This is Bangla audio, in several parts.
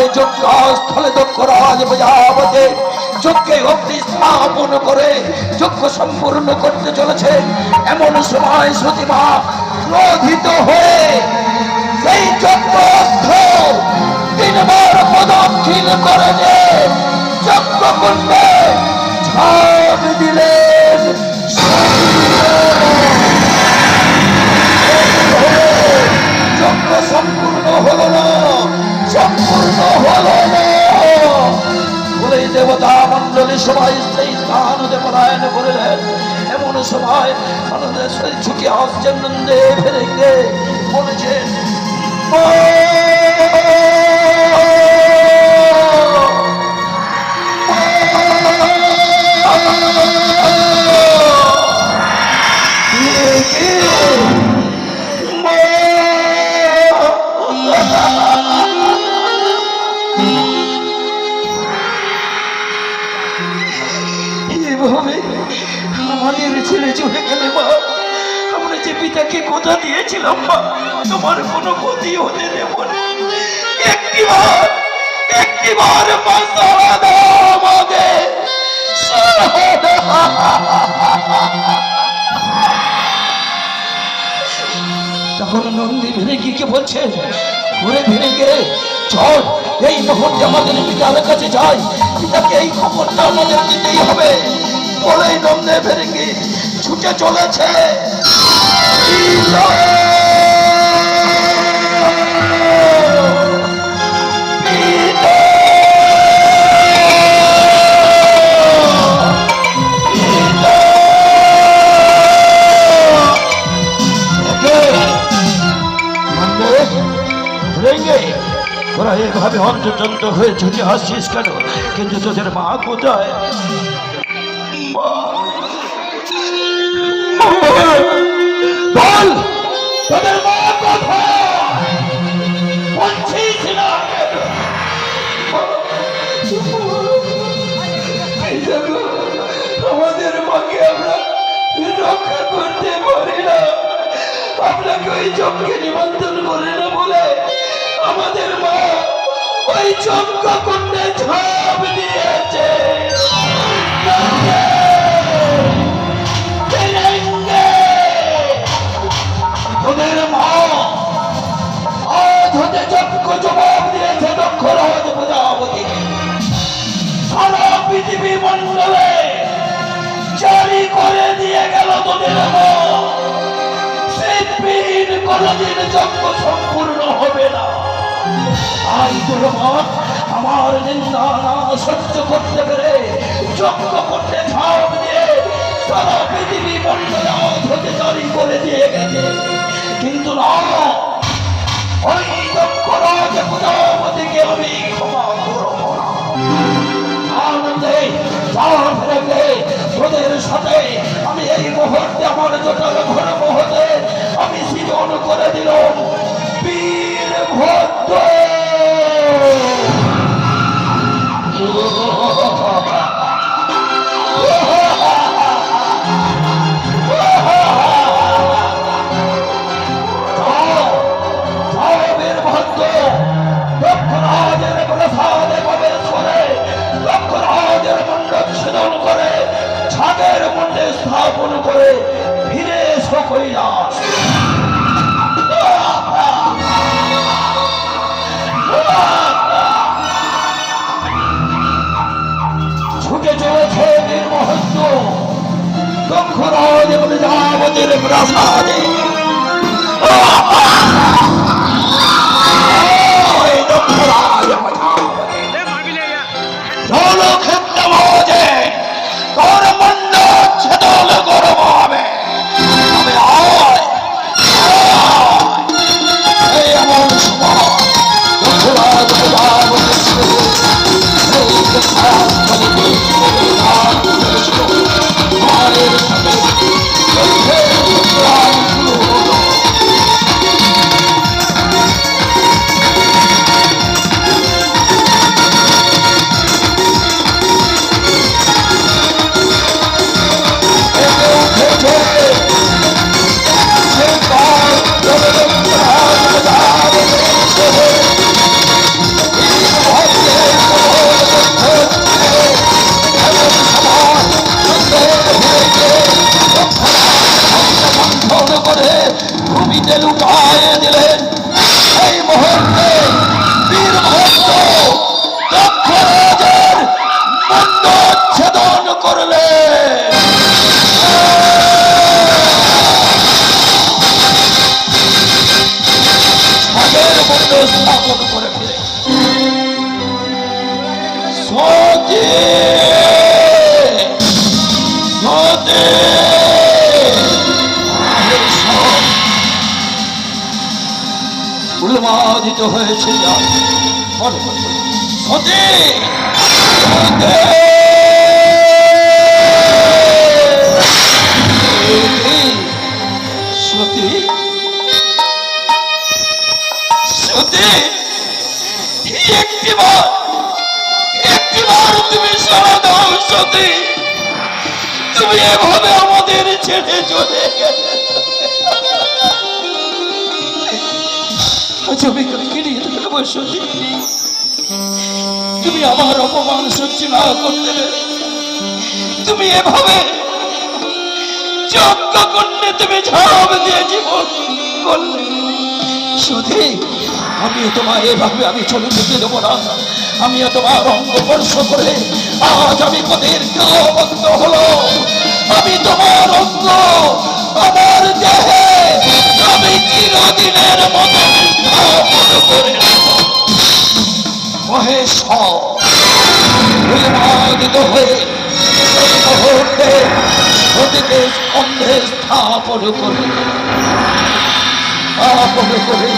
সময় যজ্ঞ স্থলে দক্ষ রাজ প্রজাপতি যজ্ঞে অগ্নি স্থাপন করে, যজ্ঞ সম্পূর্ণ করতে চলেছে। এমন সময় সতীমা ক্রোধিত হয়ে সেই যজ্ঞ তিনবার প্রদক্ষিণ করে যে যজ্ঞ করবে ঝাঁপ দিলেন সময় সেই ছুটি আসছেন নন্দে ফেরে গিয়ে বলেছেন। এভাবে আমাদের ছেলে চলে গেলে, মা। আমরা যে পিতাকে কথা দিয়েছিলাম, মা, তোমার কোনো ক্ষতি হতে দেব না। আমাকে। তখন নন্দী ভেড়ে গিয়ে বলছে, ঘুরে ফিরে গে চল, এই মুহূর্তে আমাদের পিতার কাছে যাই। পিতাকে এই খবরটা আমাদের দিতেই হবে। বলেই নন্দে ফেরে গিয়ে ছুটে চলেছে। তোরা এভাবে অন্ততন্ত হয়ে ছুটে আসছিস কেন? কিন্তু তোদের মা কোথায়? আমাদের মাকে আমরা রক্ষা করতে পারি না। আপনাকে ওই চোখকে নিমন্ত্রণ করে না বলে আমাদের মা ওই চক্র কুণ্ডে ঝাঁপ দিয়েছে। দিয়ে গেল তোদের মা শিল্পীর কোনদিন যজ্ঞ সম্পূর্ণ হবে না আই তোর মা আমার নিন্দা না সহ্য করতে পেরে যজ্ঞ করতে ঝাঁপ দিয়ে সারা পৃথিবী মন্ডলে হতে জারি করে দিয়ে গেছে কিন্তু আমি ক্ষমা করব না আনন্দে সাথে আমার জন্য ঘর মহলে আমি জীবন করে দিলাম। braçada. ছেদন করলে। স্থাপন করে ফেলে। সতী। সতী। উন্মাদিত হয়েছে যার বলো, বলো, বলো। সতী। সতী! সতী সতী তুমি সারা দাও সতী তুমি এভাবে আমাদের ছেড়ে চলে গেলে। আজ আমি তুমি আমার অপমান সহ্য না করতে তুমি এভাবে যজ্ঞ করলে তুমি ঝাড় দিয়ে জীবন করলে সুধী, আমি তোমায় এভাবে আমি চলে যেতে দেবো না। আমিও তোমার অঙ্গ স্পর্শ করে আজ আমি কদের বন্ধ হলো। আমি তোমার অঙ্গ, আমার দেহে আমি চিরদিনের মতো নেব। হয়ে মুহূর্তে সতীকে স্থাপন করে। করে।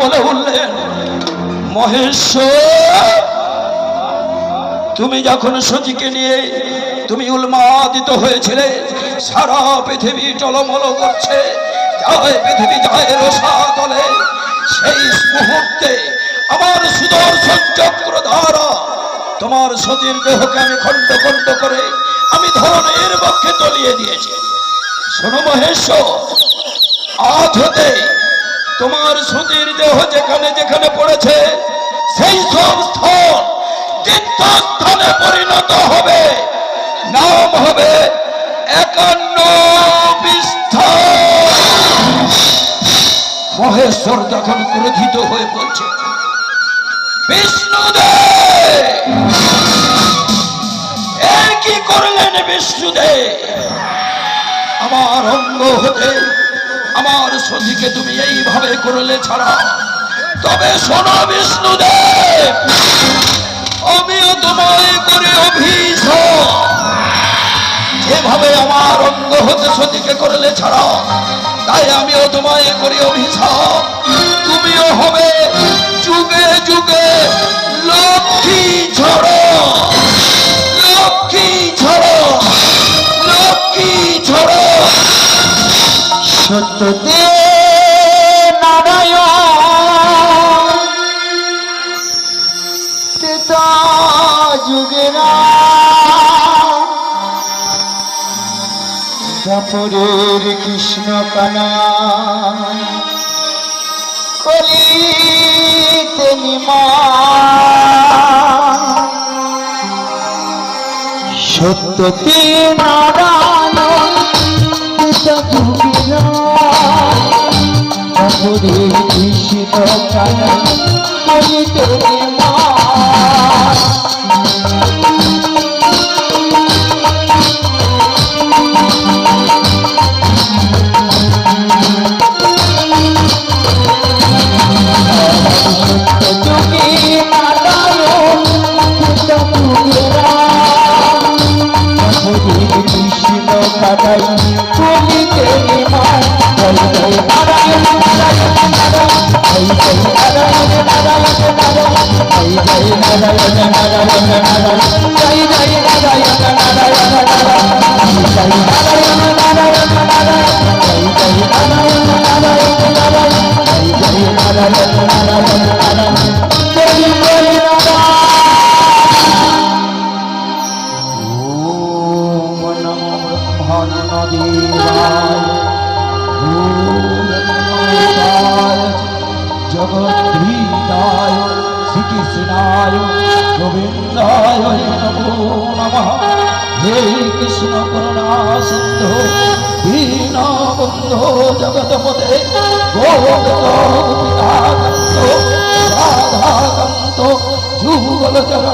বলে উঠলেন, মহেশ্বর, তুমি যখন সচিকে নিয়ে তুমি উন্মাদিত হয়েছিলে, সারা পৃথিবী টলমল করছে পৃথিবী সেই মুহূর্তে আমার সুদর্শন চক্র দ্বারা তোমার সতীর দেহকে আমি খণ্ড খণ্ড করে আমি ধরনের পক্ষে তলিয়ে দিয়েছি। শোনো মহেশ্বর, আজ হতে তোমার সতীর দেহ যেখানে যেখানে পড়েছে, সেই সব স্থল তীর্থস্থানে পরিণত হবে। নাম হবে একান্ন মহেশ্বর তখন ক্রোধিত হয়ে বলছে, বিষ্ণুদেব! কি করলেন বিষ্ণুদেব? আমার অঙ্গ হতে আমার সতীকে তুমি এইভাবে করলে ছাড়া। তবে শোনো বিষ্ণুদেব, আমিও তোমায় করে অভিশাপ যেভাবে আমার অঙ্গ হতে সতীকে করলে ছাড়া, তাই আমিও তোমায় করি অভিশাপ তুমিও হবে যুগে যুগে লক্ষ্মী মথুরের কৃষ্ণ কানা নিমা সত্যতে নারায়ণ কৃষ্ণ কানা Jai Jai Jai Jai Jai Govinda জগৎপতে Govinda Radhakanta যুগল জগ